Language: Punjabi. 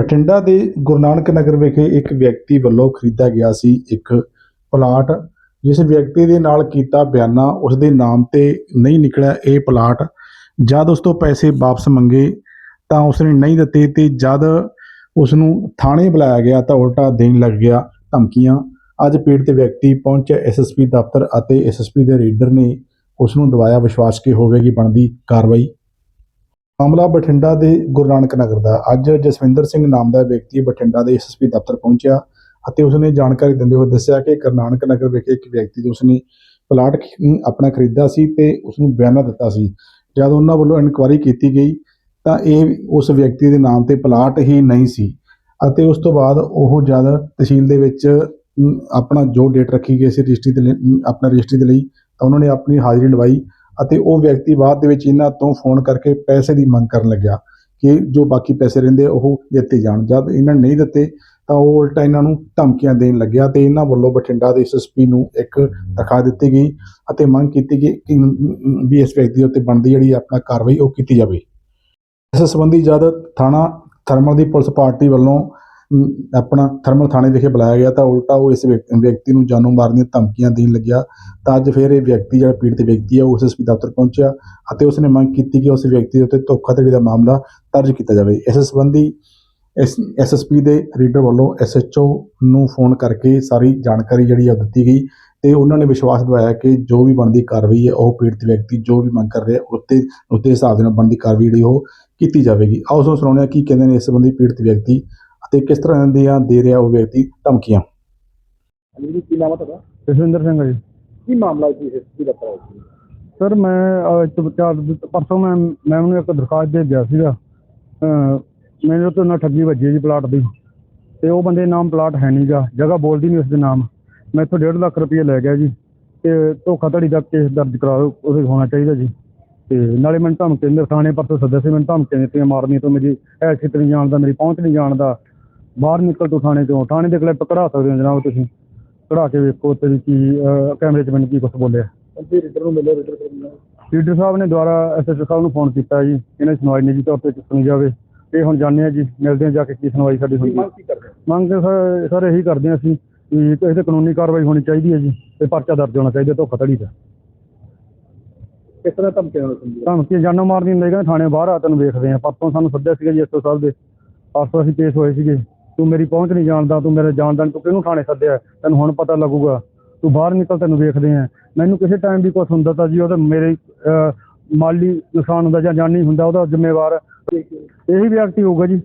ਬਠਿੰਡਾ ਦੇ ਗੁਰੂ ਨਾਨਕ ਨਗਰ ਵਿਖੇ ਇੱਕ ਵਿਅਕਤੀ ਵੱਲੋਂ ਖਰੀਦਾ ਗਿਆ ਸੀ ਇੱਕ ਪਲਾਟ, ਜਿਸ ਵਿਅਕਤੀ ਦੇ ਨਾਲ ਕੀਤਾ ਬਿਆਨਾ ਉਸ ਦੇ ਨਾਮ ਤੇ ਨਹੀਂ ਨਿਕਲਿਆ ਇਹ ਪਲਾਟ। ਜਦ ਉਸ ਤੋਂ ਪੈਸੇ ਵਾਪਸ ਮੰਗੇ, ਤਾਂ ਉਸਨੇ ਨਹੀਂ ਦਿੱਤੇ ਤੇ ਜਦ ਉਸ ਨੂੰ ਥਾਣੇ ਬੁਲਾਇਆ ਗਿਆ ਤਾਂ ਉਲਟਾ ਦੇਣ ਲੱਗ ਗਿਆ ਧਮਕੀਆਂ। ਅੱਜ ਪੀੜਤ ਵਿਅਕਤੀ ਪਹੁੰਚਿਆ ਐਸਐਸਪੀ ਦਫ਼ਤਰ ਅਤੇ ਐਸਐਸਪੀ ਦੇ ਰੀਡਰ ਨੇ ਉਸ ਨੂੰ ਦਵਾਇਆ ਵਿਸ਼ਵਾਸ ਕਿ ਹੋਵੇਗੀ ਬਣਦੀ ਕਾਰਵਾਈ। ਮਾਮਲਾ ਬਠਿੰਡਾ ਦੇ ਗੁਰੂ ਨਾਨਕ ਨਗਰ ਦਾ। ਅੱਜ ਜਸਵਿੰਦਰ ਸਿੰਘ ਨਾਮ ਦਾ ਵਿਅਕਤੀ ਬਠਿੰਡਾ ਦੇ ਐਸਐਸਪੀ ਦਫ਼ਤਰ ਪਹੁੰਚਿਆ ਅਤੇ ਉਸਨੇ ਜਾਣਕਾਰੀ ਦਿੰਦੇ ਹੋਏ ਦੱਸਿਆ ਕਿ ਗੁਰੂ ਨਾਨਕ ਨਗਰ ਵਿਖੇ ਇੱਕ ਵਿਅਕਤੀ ਤੋਂ ਉਸਨੇ ਪਲਾਟ ਆਪਣਾ ਖਰੀਦਾ ਸੀ ਤੇ ਉਸ ਨੂੰ ਬਿਆਨਾ ਦਿੱਤਾ ਸੀ। ਜਦ ਉਹਨਾਂ ਵੱਲੋਂ ਇਨਕੁਆਇਰੀ ਕੀਤੀ ਗਈ ਤਾਂ ਇਹ ਉਸ ਵਿਅਕਤੀ ਦੇ ਨਾਮ ਤੇ ਪਲਾਟ ਹੀ ਨਹੀਂ ਸੀ ਅਤੇ ਉਸ ਤੋਂ ਬਾਅਦ ਉਹ ਜਦ ਤਹਿਸੀਲ ਦੇ ਵਿੱਚ ਆਪਣਾ ਜੋ ਡੇਟ ਰੱਖੀ ਗਈ ਸੀ ਰਜਿਸਟਰੀ ਦੇ ਲਈ ਆਪਣਾ ਰਜਿਸਟਰੀ ਦੇ ਲਈ ਤਾਂ ਉਹਨਾਂ ਨੇ ਆਪਣੀ ਹਾਜ਼ਰੀ ਲਵਾਈ ਅਤੇ ਉਹ ਵਿਅਕਤੀ ਬਾਅਦ ਦੇ ਵਿੱਚ ਇਹਨਾਂ ਤੋਂ ਫੋਨ ਕਰਕੇ ਪੈਸੇ ਦੀ ਮੰਗ ਕਰਨ ਲੱਗਿਆ ਕਿ ਜੋ ਬਾਕੀ ਪੈਸੇ ਰਹਿੰਦੇ ਉਹ ਦਿੱਤੇ ਜਾਣ। ਜਦ ਇਹਨਾਂ ਨੇ ਨਹੀਂ ਦਿੱਤੇ, ਤਾਂ ਉਹ ਉਲਟਾ ਇਹਨਾਂ ਨੂੰ ਧਮਕੀਆਂ ਦੇਣ ਲੱਗਿਆ ਤੇ ਇਹਨਾਂ ਵੱਲੋਂ ਬਠਿੰਡਾ ਦੇ ਐਸਐਸਪੀ ਨੂੰ ਇੱਕ ਦਿਖਾ ਦਿੱਤੀ ਗਈ ਅਤੇ ਮੰਗ ਕੀਤੀ ਗਈ ਕਿ ਵੀ ਇਸ ਵਿਅਕਤੀ ਉੱਤੇ ਬਣਦੀ ਜਿਹੜੀ ਆਪਣਾ ਕਾਰਵਾਈ ਉਹ ਕੀਤੀ ਜਾਵੇ। ਇਸ ਸੰਬੰਧੀ ਜਦ ਥਾਣਾ ਥਰਮਲ ਦੀ ਪੁਲਿਸ ਪਾਰਟੀ ਵੱਲੋਂ ਆਪਣਾ ਥਰਮਲ ਥਾਣੇ ਵਿਖੇ ਬੁਲਾਇਆ ਗਿਆ ਤਾਂ ਉਲਟਾ ਉਹ ਇਸ ਵਿਅਕਤੀ ਨੂੰ ਜਾਨੋਂ ਮਾਰਨ ਦੀਆਂ ਧਮਕੀਆਂ ਦੇਣ ਲੱਗਿਆ। ਤਾਂ ਅੱਜ ਫਿਰ ਇਹ ਵਿਅਕਤੀ ਜਿਹੜਾ ਪੀੜਤ ਵਿਅਕਤੀ ਹੈ, ਉਹ ਐਸਐਸਪੀ ਦਫ਼ਤਰ ਪਹੁੰਚਿਆ ਅਤੇ ਉਸਨੇ ਮੰਗ ਕੀਤੀ ਕਿ ਉਸ ਵਿਅਕਤੀ ਦੇ ਉੱਤੇ ਧੋਖਾਧੜੀ ਦਾ ਮਾਮਲਾ ਦਰਜ ਕੀਤਾ ਜਾਵੇ। ਇਸ ਸੰਬੰਧੀ ਐਸਐਸਪੀ ਦੇ ਰੀਡਰ ਵੱਲੋਂ ਐਸਐਚਓ ਨੂੰ ਫੋਨ ਕਰਕੇ ਸਾਰੀ ਜਾਣਕਾਰੀ ਜਿਹੜੀ ਆ ਉਹ ਦਿੱਤੀ ਗਈ ਤੇ ਉਹਨਾਂ ਨੇ ਵਿਸ਼ਵਾਸ ਦਿਵਾਇਆ ਕਿ ਜੋ ਵੀ ਬਣਦੀ ਕਾਰਵਾਈ ਹੈ, ਉਹ ਪੀੜਤ ਵਿਅਕਤੀ ਜੋ ਵੀ ਮੰਗ ਕਰ ਰਿਹਾ, ਉੱਤੇ ਉੱਤੇ ਹਿਸਾਬ ਦੇ ਨਾਲ ਬਣਦੀ ਕਾਰਵਾਈ ਜਿਹੜੀ ਉਹ ਕੀਤੀ ਜਾਵੇਗੀ। ਆਓ ਸੋ ਸੁਣਾਉਂਦੇ ਹਾਂ ਕੀ ਕਹਿੰਦੇ ਨੇ ਇਸ ਸੰਬੰਧੀ ਪੀੜਤ ਵਿਅਕਤੀ ਅਤੇ ਕਿਸ ਤਰ੍ਹਾਂ ਦੀਆਂ ਦੇ ਰਿਹਾ ਉਹ ਵਿਅਕਤੀ ਧਮਕੀਆਂ? ਜੀ ਕੀ ਨਾਮ ਹੈ ਤੁਹਾਡਾ? ਜਸਵਿੰਦਰ ਸਿੰਘ ਹੈ ਜੀ। ਕੀ ਮਾਮਲਾ ਜੀ ਹਿਸਟਰੀ ਦਾ ਪੜਾ ਜੀ? ਸਰ ਮੈਂ ਅਹ, ਇੱਕ ਚਾਰ ਦਿਨ- ਪਰਸੋਂ ਮੈਂ ਮੈਂ ਉਹਨੂੰ ਇੱਕ ਦਰਖਾਸਤ ਦੇ ਗਿਆ ਸੀਗਾ। ਅਹ, ਮੈਨੂੰ ਤੋਂ ਨਾ ਠੱਗੀ ਵੱਜੀ ਹੈ ਜੀ ਪਲਾਟ ਦੀ। ਤੇ ਉਹ ਬੰਦੇ ਨਾਮ ਪਲਾਟ ਹੈ ਨਹੀਂਗਾ ਜਗ੍ਹਾ ਬੋਲਦੀ ਨਹੀਂ ਉਸ ਦੇ ਨਾਮ। ਮੈਂ ਇੱਥੋਂ 1.5 ਲੱਖ ਰੁਪਏ ਲੈ ਗਿਆ ਜੀ। ਤੇ ਧੋਖਾਧੜੀ ਦਾ ਕੇਸ ਦਰਜ ਕਰਾ ਦਿਓ ਉਹਦੇ ਹੋਣਾ ਚਾਹੀਦਾ ਜੀ। ਤੇ ਨਾਲੇ ਮੈਨੂੰ ਧਮਕੀ ਦਿੰਦੇ ਥਾਣੇ ਪਰਸੋਂ ਸੱਦਿਆ ਸੀ ਮੈਨੂੰ ਧਮਕੀ ਦਿੱਤੀਆਂ ਮਾਰਨੀ ਤੋਂ ਮੇਰੀ ਐਸਿਟ ਨਹੀਂ ਜਾਣਦਾ ਮੇਰੀ ਪਹੁੰਚ ਨਹੀਂ ਜਾਣਦਾ। ਬਾਹਰ ਨਿਕਲ ਤੂੰ ਥਾਣੇ ਤੋਂ ਥਾਣੇ ਦੇ ਕਲਿੱਪ ਕਢਾ ਸਕਦੇ ਹੋ ਜਨਾਬ ਤੁਸੀਂ। ਕਢਾ ਕੇ ਵੇਖੋ ਤੇਰੀ ਕੀ ਅਹ, ਕੈਮਰੇ 'ਚ ਮੈਨੂੰ ਕੀ ਕੁਛ ਬੋਲਿਆ। ਜੀ ਰੀਡਰ ਨੂੰ ਮਿਲਿਆ ਕਰਨਾ ਲੀਡਰ ਸਾਹਿਬ ਨੇ ਦੁਆਰਾ ਐਸਐਚਓ ਸਾਹਿਬ ਨੂੰ ਫੋਨ ਕੀਤਾ ਜੀ ਇਹਨਾਂ ਸੁਣਵਾਈ ਨਿੱਜੀ ਤੌਰ ਤੇ ਚੁੱਕਣੀ ਜਾਵੇ ਤੇ ਹੁਣ ਜਾਣਦੇ ਹਾਂ ਜੀ ਮਿਲਦੇ ਹਾਂ ਜਾ ਕੇ ਕੀ ਸੁਣਵਾਈ ਸਾਡੀ ਕੀ ਹੋਈ ਮੰਗ ਕੀ ਕਰਦੇ ਹੋ? ਮੰਗ ਸਰ ਸਰ ਇਹੀ ਕਰਦੇ ਹਾਂ ਅਸੀਂ ਵੀ ਕਿਸੇ ਤੇ ਕਾਨੂੰਨੀ ਕਾਰਵਾਈ ਹੋਣੀ ਚਾਹੀਦੀ ਹੈ ਜੀ ਤੇ ਪਰਚਾ ਦਰਜ ਹੋਣਾ ਚਾਹੀਦਾ ਧੋਖਾਧੜੀ ਦਾ। ਕਿਸ ਤਰ੍ਹਾਂ ਧਮਕੀਆਂ ਨਾਲ ਸੰਬੰਧਿਤ ਧਮਕੀ ਜਾਨੋਂ ਮਾਰਨੀ ਹੁੰਦੀ ਕਹਿੰਦੇ ਥਾਣੇ ਬਾਹਰ ਆ ਤੈਨੂੰ ਵੇਖਦੇ ਆ ਪਰਸੋਂ ਸਾਨੂੰ ਸੱਦਿਆ ਸੀਗਾ ਜੀ ਐਸਓ ਸਾਹਿਬ ਦੇ। ਪਰਸੋਂ ਅਸੀਂ ਕੇਸ ਹੋਏ ਸੀਗੇ। ਤੂੰ ਮੇਰੀ ਪਹੁੰਚ ਨਹੀਂ ਜਾਣਦਾ ਤੂੰ ਮੇਰੇ ਜਾਣਦਾ ਨੀ, ਤੂੰ ਕਿਹਨੂੰ ਥਾਣੇ ਸੱਦਿਆ? ਤੈਨੂੰ ਹੁਣ ਪਤਾ ਲੱਗੂਗਾ। ਤੂੰ ਬਾਹਰ ਨਿਕਲ ਤੈਨੂੰ ਵੇਖਦੇ ਆ। ਮੈਨੂੰ ਕਿਸੇ ਟਾਈਮ ਵੀ ਕੁਝ ਹੁੰਦਾ ਤਾਂ ਜੀ ਉਹਦਾ ਮੇਰੇ ਅਹ, ਮਾਲੀ ਨੁਕਸਾਨ ਹੁੰਦਾ ਜਾਂ ਜਾਨੀ ਹੁੰਦਾ ਉਹਦਾ ਜ਼ਿੰਮੇਵਾਰ। ਇਹੀ ਵਿਅਕਤੀ ਹੋਊਗਾ ਜੀ।